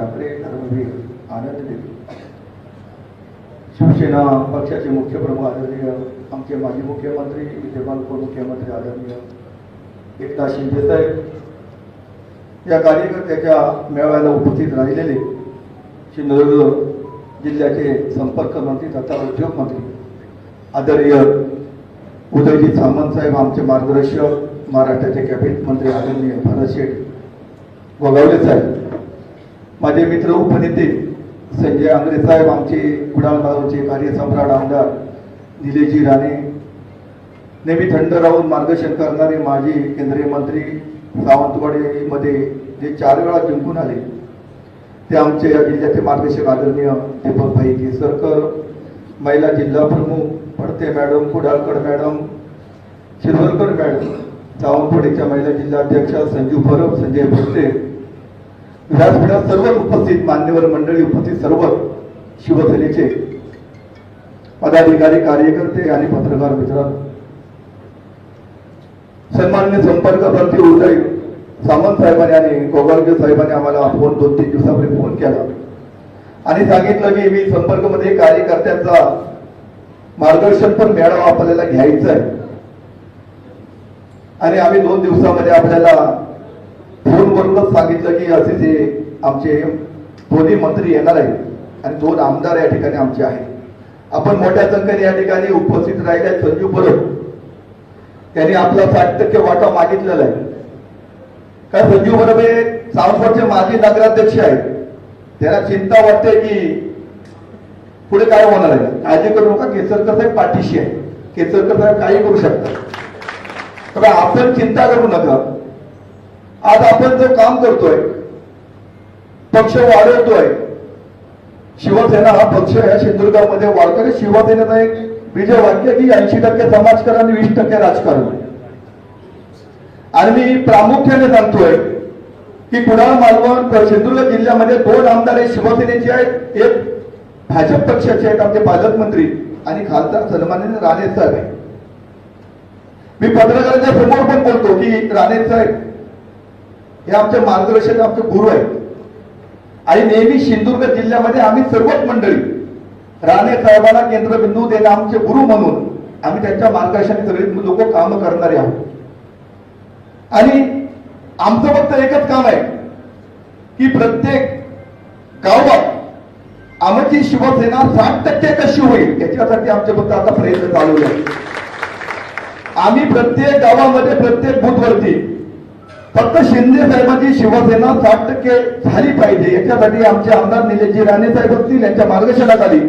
ठाकरे धर्मवीर आनंद शिवसेना पक्षाचे मुख्य प्रमुख आदरणीय आमचे माजी मुख्यमंत्री विद्यमान उपमुख्यमंत्री आदरणीय एकनाथ शिंदे साहेब. या कार्यकर्त्याच्या मेळाव्याला उपस्थित राहिलेले सिंधुदुर्ग जिल्ह्याचे संपर्क मंत्री तथा उद्योग मंत्री आदरणीय उदयजी सामंत साहेब आमचे मार्गदर्शक महाराष्ट्राचे कॅबिनेट मंत्री आदरणीय भरत शेठ गोगावले साहेब. माझे मित्र उपनेते संजय आंग्रे साहेब आमचे कुडाळ गावचे कार्यसम्राट आमदार निलेजी राणे नेहमी थंड राहून मार्गदर्शन करणारे माजी केंद्रीय मंत्री सावंतवाडीमध्ये जे चार वेळा जिंकून आले ते आमचे या जिल्ह्याचे मार्गदर्शक आदरणीय दीपकभाई केसरकर महिला जिल्हा प्रमुख पडते madam Kudalkar madam Shirwalkar madam सावंतवाडीच्या महिला जिल्हाध्यक्ष संजू परब संजय भोसले व्यासपीठात सर्व उपस्थित मान्यवर मंडळी उपस्थित सर्व शिवसेनेचे पदाधिकारी कार्यकर्ते आणि पत्रकार मित्र सन्मान्य संपर्क प्रति उदय सामंत साहेबांनी आणि गोगावले साहेबांनी आम्हाला फोन दोन तीन दिवसापूर्वी फोन केला. आणि सांगितलं की मी संपर्कमध्ये कार्यकर्त्यांचा मार्गदर्शन पण मेळावा आपल्याला घ्यायचा आहे आणि आम्ही दोन दिवसामध्ये आपल्याला फोनवरूनच सांगितलं की असे जे आमचे दोन्ही मंत्री येणार आहेत आणि दोन आमदार या ठिकाणी आमचे आहेत. आपण मोठ्या संख्येने या ठिकाणी उपस्थित राहिले संजू परब त्यांनी आपला साठ टक्के वाटा मागितलेला आहे. काय संजीव परब हे सावंतवाडचे माजी नगराध्यक्ष आहेत. त्यांना चिंता वाटते की पुढे काय होणार आहे? काळजी करू नका. केसरकर साहेब पाठीशी आहे केसरकर साहेब काही करू शकतात. तर आपण चिंता करू नका. आज आपण जे काम करतोय पक्ष वाढवतोय शिवसेना हा पक्ष या सिंधुदुर्गामध्ये वाढतोय. शिवसेनेचा एक विजय वाक्य की ऐंशी टक्के समाजकारण आणि वीस टक्के राजकारण. आणि मी प्रामुख्याने सांगतोय की कुडाळ मालवण सिंधुदुर्ग जिल्ह्यामध्ये दोन आमदार हे शिवसेनेचे आहेत. एक भाजप पक्षाचे आहेत आमचे पालकमंत्री आणि खासदार सन्माननीय राणे साहेब आहे मी पत्रकारांच्या समोर पण बोलतो की राणे साहेब हे आमचे मार्गदर्शक आमचे गुरु आहेत. आणि नेहमी सिंधुदुर्ग जिल्ह्यामध्ये आम्ही सर्वच मंडळी राणे साहेबांना केंद्रबिंदू देणे आमचे गुरु म्हणून आम्ही त्यांच्या मार्गदर्शनाने सगळे लोक काम करणारे आहोत. आणि आमचं फक्त एकच काम आहे की प्रत्येक गावात आमची शिवसेना साठ टक्के कशी होईल याच्यासाठी आमचे फक्त आता प्रयत्न चालू आहे आम्ही प्रत्येक गावामध्ये प्रत्येक बूथवरती फक्त शिंदे साहेबांची शिवसेना साठ टक्के झाली पाहिजे. याच्यासाठी आमचे आमदार निलेशजी राणे साहेब असतील यांच्या मार्गदर्शनाखाली.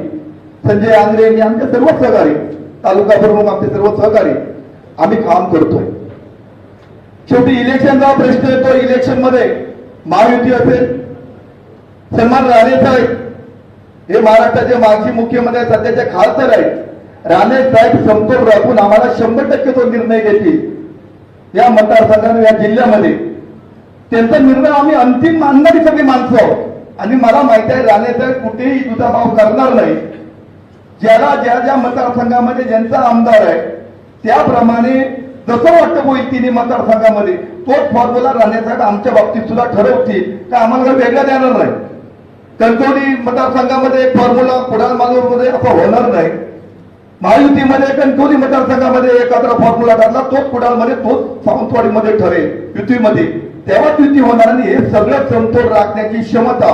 संजय आंग्रे यांनी आमचे सर्व सहकारी तालुका प्रमुख आमचे सर्व सहकारी आम्ही काम करतोय. शेवटी इलेक्शनचा प्रश्न येतो इलेक्शनमध्ये महायुती असेल सन्मान राणे साहेब हे महाराष्ट्राचे माजी मुख्यमंत्री आहेत, सध्याचे खासदार आहेत. राणे साहेब समतोल राखून आम्हाला शंभर टक्के तो निर्णय घेतील. या मतदारसंघाने या जिल्ह्यामध्ये. त्यांचा निर्णय आम्ही अंतिम मानणारी सगळी माणसं आहोत आणि मला माहिती आहे राणे साहेब कुठेही दुजाभाव करणार नाही. ज्याला ज्या ज्या मतदारसंघामध्ये ज्यांचा आमदार आहे त्याप्रमाणे जसं वाटतं होईल तिने मतदारसंघामध्ये. तोच फॉर्म्युला राणे आमच्या बाबतीत सुद्धा ठरवतील का आम्हाला काही वेगळा देणार नाही. कणकवली मतदारसंघामध्ये एक फॉर्म्युला कुडाल मालूरमध्ये असं होणार नाही. महायुतीमध्ये कणकवली मतदारसंघामध्ये एखादा फॉर्म्युला ठरला तोच कुडाळमध्ये तोच सावंतवाडीमध्ये ठरेल. युतीमध्ये तेव्हाच युती होणार आणि हे सगळं समतोल राखण्याची क्षमता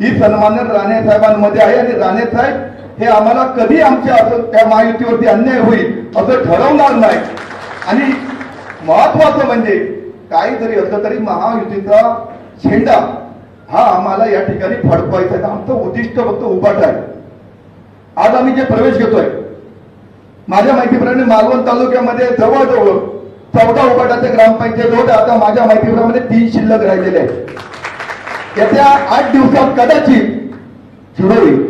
ही सन्मान्य राणे साहेबांमध्ये आहे आणि राणे साहेब हे आम्हाला कधी आमच्या असं त्या महायुतीवरती अन्याय होईल असं ठरवणार नाही. आणि महत्वाचं म्हणजे काही जरी असलं तरी महायुतीचा झेंडा हा आम्हाला या ठिकाणी फडकवायचा आहे. आमचं उद्दिष्ट फक्त उभाट आहे. आज आम्ही जे प्रवेश घेतोय माझ्या माहितीप्रमाणे मालवण तालुक्यामध्ये जवळजवळ चौदा उपाटाचे ग्रामपंचायत होते. आता माझ्या माहितीप्रमाणे तीन शिल्लक राहिलेले आहेत. येत्या आठ दिवसात कदाचित झिरो होईल.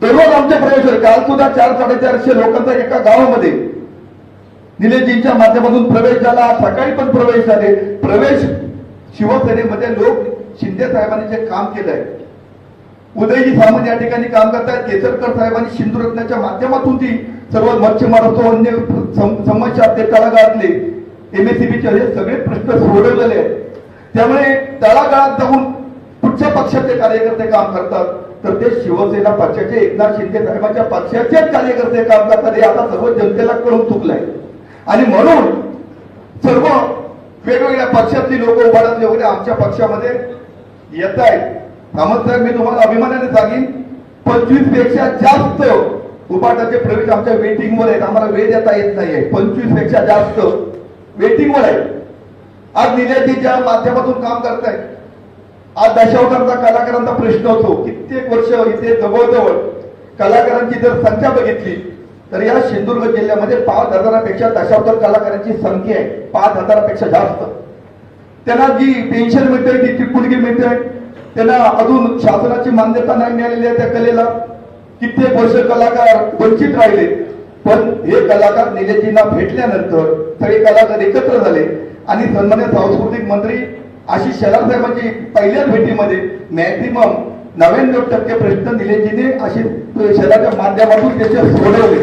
दररोज आमचे प्रवेश काल सुद्धा चार साडेचारशे लोकांचा एका गावामध्ये निलेशजींच्या माध्यमातून प्रवेश झाला. सकाळी पण प्रवेश झाले. प्रवेश शिवसेनेमध्ये लोक शिंदे साहेबांनी जे काम केलंय उदयजी सामंत या ठिकाणी काम करतात केसरकर साहेबांनी सिंधुरत्नाच्या माध्यमातून ती सर्व मच्छीमार असो अन्य सम- समस्या ते तळागाळातले एमएससीबीचे हे सगळे प्रश्न सोडवलेले आहेत. त्यामुळे तळागाळात जाऊन कुठच्या पक्षाचे कार्यकर्ते काम करतात तर ते शिवसेना पक्षाचे एकनाथ शिंदे साहेबांच्या पक्षाचेच कार्यकर्ते काम करतात हे आता सर्व जनतेला कळून चुकलंय. आणि म्हणून सर्व वेगवेगळ्या पक्षातली लोक उभारतले वगैरे आमच्या पक्षामध्ये येत आहेत सामंत साहेब मी तुम्हाला अभिमानाने सांगेन पंचवीसपेक्षा जास्त उपाटाचे प्रवेश आमच्या वेटिंगवर आहेत. आम्हाला वेळ देता येत नाहीये. पंचवीसपेक्षा जास्त वेटिंगवर आहे आज निर्यातीच्या माध्यमातून काम करतायत आज दशावतारचा कलाकारांचा प्रश्न होतो. कित्येक वर्ष इथे जवळजवळ कलाकारांची जर संख्या बघितली तर या सिंधुदुर्ग जिल्ह्यामध्ये पाच हजारापेक्षा दशावतार कलाकारांची संख्या आहे. पाच हजारापेक्षा जास्त. त्यांना जी पेन्शन मिळते ती टिटपुडगी मिळते त्यांना अजून शासनाची मान्यता नाही मिळालेली आहे त्या कलेला. कित्येक वर्ष कलाकार वंचित राहिले. पण हे कलाकार निलेजींना भेटल्यानंतर सगळे कलाकार एकत्र झाले. आणि सन्मान्य सांस्कृतिक मंत्री आशिष शेलार साहेबांची पहिल्या भेटीमध्ये मॅक्झिमम नव्याण्णव टक्के प्रश्न निलेजीने आशिष शेलारच्या माध्यमातून त्याचे सोडवले.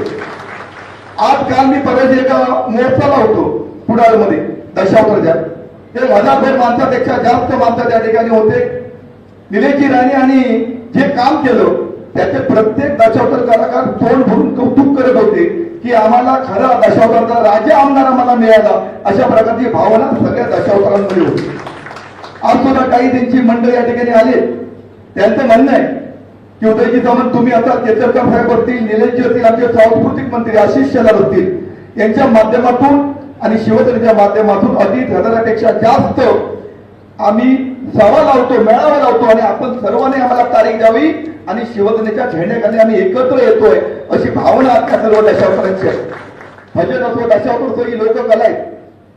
आज काल मी परत एका मोर्चाला होतो कुडाळमध्ये दशावतारच्या. ते हजारभर माणसापेक्षा जास्त माणसं त्या ठिकाणी होते. निलेजी राणे आणि जे काम केलं त्याचे प्रत्येक दशावतार कलाकार तोंड भरून कौतुक करत होते की आम्हाला खरा दशावतारचा राजा आमदार आम्हाला मिळाला. अशा प्रकारची भावना सगळ्या दशावतारांमध्ये होती. आज सुद्धा काही त्यांची मंडळ या ठिकाणी आले. त्यांचं म्हणणं आहे की उदयजी चव्हाण तुम्ही आता केसरकर साहेब असतील निलेशजी असतील आमचे सांस्कृतिक मंत्री आशिष शेलार असतील. यांच्या माध्यमातून आणि शिवसेनेच्या माध्यमातून अधिक हजारापेक्षा जास्त आम्ही सभा लावतो मेळावा लावतो आणि आपण सर्वांनी आम्हाला तारीख द्यावी आणि शिवसेनेच्या झेंड्याखाली आम्ही एकत्र येतोय अशी भावना आता सर्व दशावतांची आहे. भजन असो दशावतार ही लोककला आहे.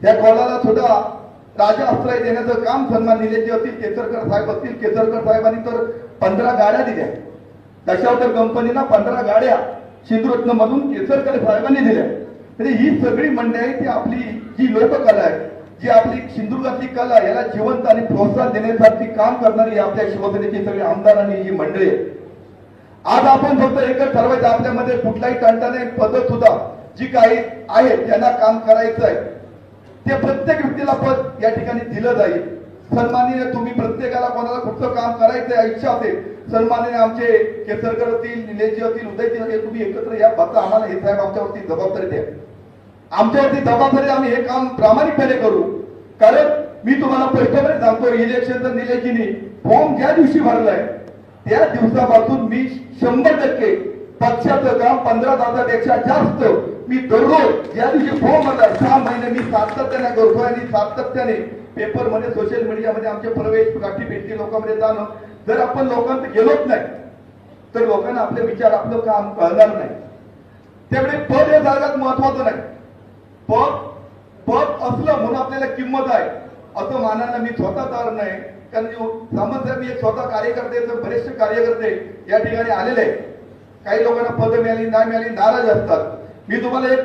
त्या कॉलाला सुद्धा राजा आश्रय देण्याचं काम सन्मान निलेजी असतील केसरकर साहेब असतील केसरकर साहेबांनी तर पंधरा गाड्या दिल्या. दशावतर कंपनीला पंधरा गाड्या सिंधुरत्न मधून केसरकर साहेबांनी दिल्या. म्हणजे ही सगळी मंडळी आहे ती आपली जी लोककला आहे जी आपली सिंधुदुर्गातली कला याला जिवंत आणि प्रोत्साहन देण्यासाठी काम करणारी आपल्या शिवसेनेची सगळी आमदार आणि ही मंडळी आज आपण फक्त एकच ठरवायचं आपल्यामध्ये कुठलाही तंटाने नाही पद्धत सुद्धा जी काही आहे त्यांना काम करायचं आहे. ते प्रत्येक व्यक्तीला पद या ठिकाणी दिलं जाईल. सन्मानीय तुम्ही प्रत्येकाला कोणाला कुठलं काम करायचं इच्छा असेल सन्मानीय आमचे केसरकर असतील निलेशजी असतील उदयजी असतील तुम्ही एकत्र या फक्त आम्हाला हे साहेब आमच्यावरती जबाबदारी द्या. आमच्यावरती जबाबदारी आम्ही हे काम प्रामाणिकपणे करू. कारण मी तुम्हाला स्पष्टपणे सांगतो इलेक्शनचं नाही. फॉर्म ज्या दिवशी भरलाय त्या दिवसापासून मी शंभर टक्के पक्षाचं काम पंधरा तासापेक्षा जास्त मी दररोज ज्या दिवशी फॉर्म भरला सहा महिने मी सातत्याने करतोय आणि सातत्याने पेपरमध्ये सोशल मीडियामध्ये आमचे प्रवेश गाठी भेटी लोकांमध्ये जाणं. जर आपण लोकांत गेलोच नाही तर लोकांना आपले विचार आपलं काम कळणार नाही. त्यामुळे पद हे जागात महत्वाचं नाही. पद पद असलं म्हणून आपल्याला किंमत आहे. असं मानायला मी स्वतः तयार नाही. कारण मी- सामंत साहेब मी एक स्वतः कार्यकर्ते तर बरेचसे कार्यकर्ते या ठिकाणी आलेले आहेत. काही लोकांना पद मिळाली नाही मिळाली नाराज असतात. मी तुम्हाला एक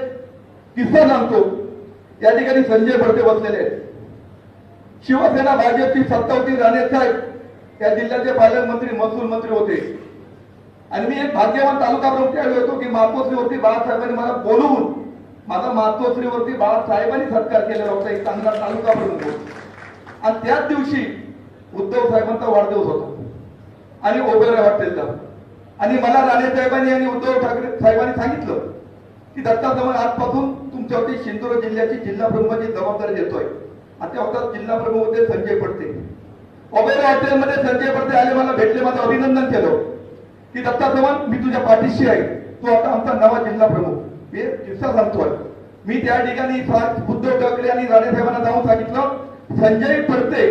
किस्सा सांगतो. या ठिकाणी संजय भरते बसलेले आहेत. शिवसेना भाजपची सत्ता होती राणे साहेब त्या जिल्ह्याचे पालकमंत्री महसूल मंत्री होते. आणि मी एक भाग्यवान तालुका प्रमुख होतो की मातोश्रीवरती बाळासाहेबांनी मला बोलवून माझा मातोश्रीवरती बाळासाहेबांनी सत्कार केलेला होता एक चांगला तालुका प्रमुख आणि त्याच दिवशी उद्धव साहेबांचा वाढदिवस होता. आणि ओबेराय हॉटेलचा आणि मला राणे साहेबांनी आणि उद्धव ठाकरे साहेबांनी सांगितलं की दत्ता जवळ आजपासून तुमच्यावरती सिंधुदुर्ग जिल्ह्याची जिल्हा प्रमुखाची जबाबदारी देतोय. आणि त्या होतात जिल्हा प्रमुख होते संजय पडते. ओबेराय हॉटेलमध्ये संजय पडते आले मला भेटले माझं अभिनंदन केलं. की दत्ता चव्हाण मी तुझ्या पाठीशी आहे. तू आता आमचा नवा जिल्हा प्रमुख. मी किस्सा सांगतोय मी त्या ठिकाणी उद्धव ठाकरे आणि राणे साहेबांना जाऊन सांगितलं संजय परते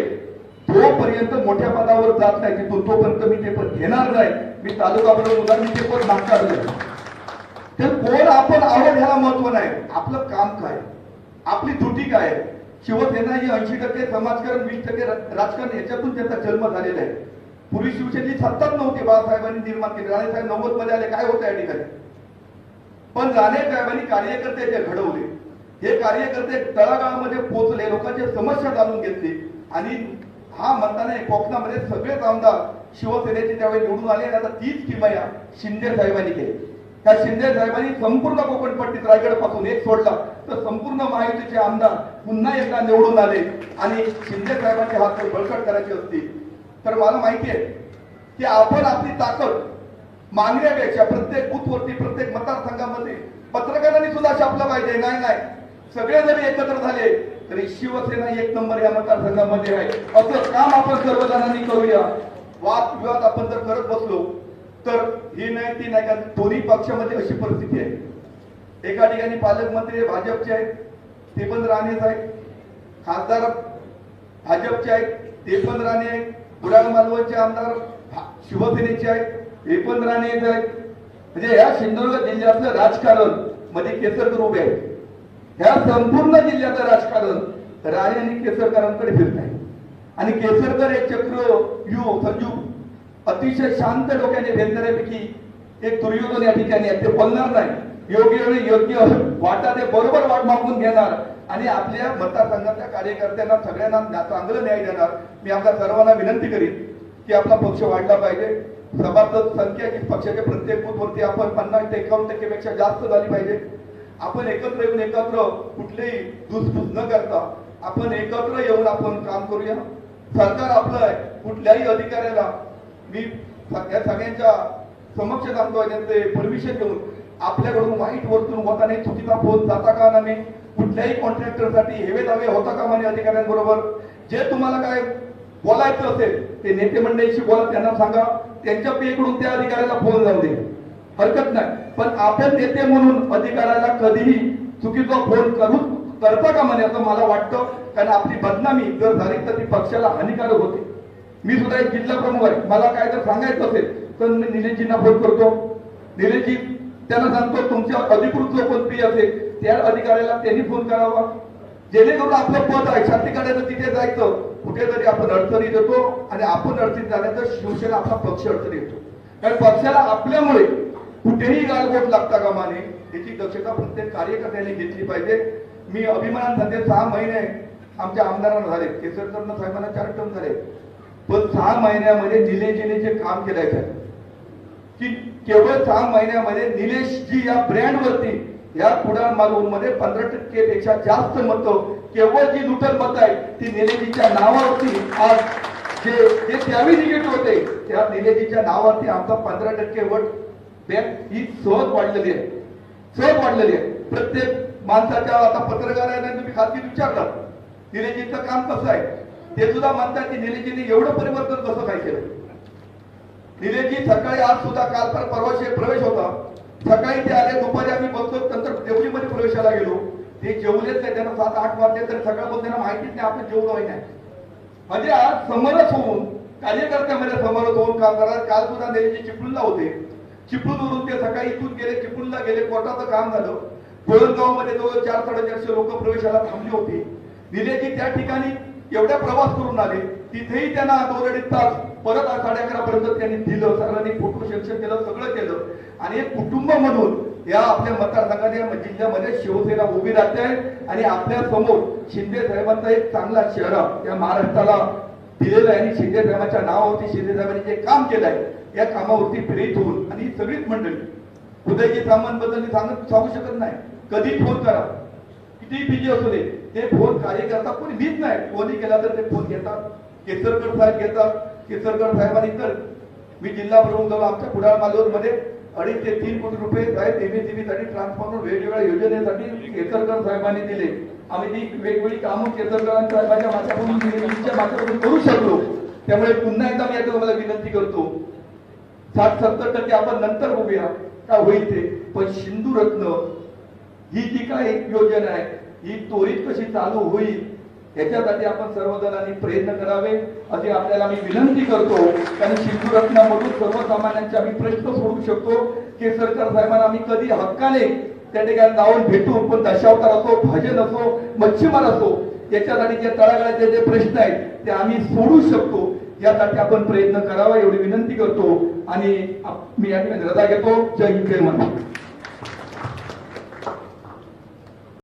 तोपर्यंत मोठ्या पदावर जात नाही तिथून तोपर्यंत मी ते पद घेणार नाही. मी तालुका प्रमुख होता मी ते पद नाकारलं तर कोण आपण आहोत ह्याला महत्त्व नाही. आपलं काम काय? आपली त्रुटी काय? शिवसेना ही ऐंशी टक्के समाजकारण वीस टक्के राजकारण याच्यातून त्यांचा जन्म झालेला आहे. पूर्वी शिवसेनेची सत्ताच नव्हती बाळासाहेबांनी निर्माण केली. राणेसाहेब नव्वदमध्ये आले काय होतं या ठिकाणी? पण राणे साहेबांनी कार्यकर्ते जे घडवले हे कार्यकर्ते तळागाळामध्ये पोहोचले लोकांच्या समस्या जाणून घेतली आणि हा म्हणताना कोकणामध्ये सगळेच आमदार शिवसेनेचे त्यावेळी निवडून आले आणि आता तीच किमया शिंदे साहेबांनी केली. त्या शिंदे साहेबांनी संपूर्ण कोकणपट्टीत रायगडपासून एक सोडला तर संपूर्ण महायुतीचे आमदार पुन्हा एकदा निवडून आले आणि शिंदे साहेबांचे हात बळकट करायचे असतील. तर मला माहिती आहे की आपण आपली ताकद मागण्यापेक्षा प्रत्येक बूथवरती प्रत्येक मतदारसंघामध्ये पत्रकारांनी सुद्धा छापलं पाहिजे नाही नाही. सगळे जरी एकत्र झाले तरी शिवसेना एक नंबर या मतदारसंघामध्ये आहे. असं काम आपण सर्वजणांनी करूया. वाद विवाद आपण जर करत बसलो तर ही नाही ती नाही का दोन्ही पक्षामध्ये अशी परिस्थिती आहे. एका ठिकाणी पालकमंत्री भाजपचे आहेत ते पण राणेच आहेत. खासदार भाजपचे आहेत ते पण राणे आहेत. बुडाळ मालवणचे आमदार शिवसेनेचे आहेत हे पण राणे येत आहेत. म्हणजे या सिंधुदुर्ग जिल्ह्यातलं राजकारणमध्ये केसरकर उभे आहेत. ह्या संपूर्ण जिल्ह्याचं राजकारण राणे आणि केसरकरांकडे फिरत आहे. आणि केसरकर एक चक्र यू संजू अतिशय शांत डोक्याने भेटणाऱ्यापैकी एक दुर्योधन या ठिकाणी आहे. ते बोलणार नाही. योग्य वेळी योग्य वाटा ते बरोबर वाट मागून घेणार आणि आपल्या मतदारसंघातल्या कार्यकर्त्यांना सगळ्यांना चांगलं न्याय देणार मी आपल्या सर्वांना विनंती करीन. की आपला पक्ष वाढला पाहिजे. सभासद संख्या की पक्षाच्या प्रत्येक बूथवरती आपण पन्नास ते एकावन्न टक्केपेक्षा जास्त झाली पाहिजे. आपण एकत्र येऊन एकत्र कुठलेही धुसफूस न करता आपण एकत्र येऊन आपण काम करूया. सरकार आपलं आहे. कुठल्याही अधिकाऱ्याला मी या सगळ्यांच्या समक्ष सांगतोय त्यांचे परमिशन घेऊन. आपल्याकडून वाईट वस्तून होता नाही चुकीचा फोन जाता का नाही कुठल्याही कॉन्ट्रॅक्टरसाठी हेवे दावे होता का म्हणे अधिकाऱ्यांबरोबर. जे तुम्हाला काय बोलायचं असेल ते नेते मंडळीशी बोला त्यांना सांगा. त्यांच्या पेकडून त्या अधिकाऱ्याला फोन जाऊ दे. हरकत नाही. पण आपण नेते म्हणून अधिकाऱ्याला कधीही चुकीचा फोन करून करता का म्हणे असं मला वाटतं. कारण आपली बदनामी जर झाली तर ती पक्षाला हानिकारक होते. मी सुद्धा एक जिल्हा प्रमुख आहे. मला काय जर सांगायचं असेल तर मी निलेशजींना फोन करतो. निलेशजी त्यांना सांगतो तुमच्या अधिकृत जो कोणती असेल त्या अधिकाऱ्याला त्यांनी फोन करावा. जेणेकरून आपलं पद आहे. शांतीकार्यानं तिथे जायचं. कुठेतरी आपण अडचणी देतो आणि आपण अडचणी झाल्यानंतर शिवसेना आपला पक्ष अडचणी येतो. कारण पक्षाला आपल्यामुळे कुठेही गालबोट लागता कामा नये याची दक्षता प्रत्येक कार्यकर्त्यांनी घेतली पाहिजे. मी अभिमान सध्या सहा महिने आमच्या आमदारांना झाले. केसरकरनं साहेबांना चार टर्म झाले. पण सहा महिन्यामध्ये निलेजीने जे काम केलंय की केवळ सहा महिन्यामध्ये निलेश जी या ब्रँड वरती या कुडाळ मागून मध्ये पंधरा टक्के पेक्षा जास्त मत केवळ जी लुटल मत आहे ती निलेजीच्या नावावरती आज जे जे त्यावेळी निगेटिव्ह होते त्या निलेजीच्या नावावरती आमचा पंधरा टक्के वट बँक ही सहज वाढलेली आहे. सहज वाढलेली आहे. प्रत्येक माणसाच्या आता पत्रकारांना तुम्ही खात्री विचारलं. निलेजीचं काम कसं आहे? ते सुद्धा म्हणतात की निलेजीने एवढं परिवर्तन कसं काय केलं? निलेजी सकाळी आज सुद्धा काल तर परवा प्रवेश होता. सकाळी ते आले दुपारी आम्ही बघतो प्रवेशाला गेलो. ते जेवलेच नाही त्यांना सात आठ वाजले तर सकाळपासून त्यांना माहितीच नाही आपण जेवलो नाही. म्हणजे आज समरस होऊन कार्यकर्त्यामध्ये समरस होऊन काम करतात. काल सुद्धा निलेशजी चिपळूणला होते. चिपळूणवरून ते सकाळी इथून गेले चिपळूणला गेले कोर्टाचं काम झालं. गोळणगावमध्ये जवळ चार साडेचारशे लोक प्रवेशाला थांबली होती. निलेजी त्या ठिकाणी एवढ्या प्रवास करून आले. तिथेही त्यांना दोन अडीच तास परत साडे अकरा पर्यंत त्यांनी दिलं. सगळ्यांनी फोटो सेक्शन केलं सगळं केलं. आणि एक कुटुंब म्हणून या आपल्या मतदारसंघात या जिल्ह्यामध्ये शिवसेना उभी राहते आणि आपल्यासमोर शिंदे साहेबांचा एक चांगला चेहरा या महाराष्ट्राला दिलेला आहे. आणि शिंदे साहेबांच्या नावावरती शिंदे साहेबांनी जे काम केलं आहे या कामावरती प्रेरित होऊन. आणि सगळीच मंडळी उदयजी सामांबद्दल मी सांगत सांगू शकत नाही. कधी फोन करा. किती बिझी असू दे ते फोन कार्यकर्ता कोणी मीच नाही. कोणी केला तर ते फोन घेतात. केसरकर साहेब घेतात. केसरकर साहेबांनी तर मी जिल्हा प्रमुख झालो आमच्या कुडाळ मालवणमध्ये अडीच ते तीन कोटी रुपये साहेब एमएससीबी साठी ट्रान्सफॉर्मर वेगवेगळ्या योजनेसाठी केसरकर साहेबांनी दिले. आम्ही ती वेगवेगळी कामं केसरकर साहेबांच्या माध्यमातून निलेशजींच्या करू शकलो. त्यामुळे पुन्हा एकदा मी आता तुम्हाला विनंती करतो. साठ सत्तर टक्के आपण नंतर बघूया काय होईल ते. पण सिंधुरत्न ही जी काय योजना आहे ही त्वरित कशी चालू होईल याच्यासाठी आपण सर्वजणांनी प्रयत्न करावे. अशी आपल्याला मी विनंती करतो. कारण सिंधू रत्नामधून सर्वसामान्यांचे आम्ही प्रश्न सोडू शकतो. की सरकार साहेबांना आम्ही कधी हक्काने त्या ठिकाणी जाऊन भेटू. पण दशावतार असो भजन असो मच्छीमार असो याच्यासाठी जे तळागाळाचे जे प्रश्न आहेत ते आम्ही सोडू शकतो. यासाठी आपण प्रयत्न करावा एवढी विनंती करतो. आणि मी या ठिकाणी रजा घेतो. जय हिंद जय महाराष्ट्र.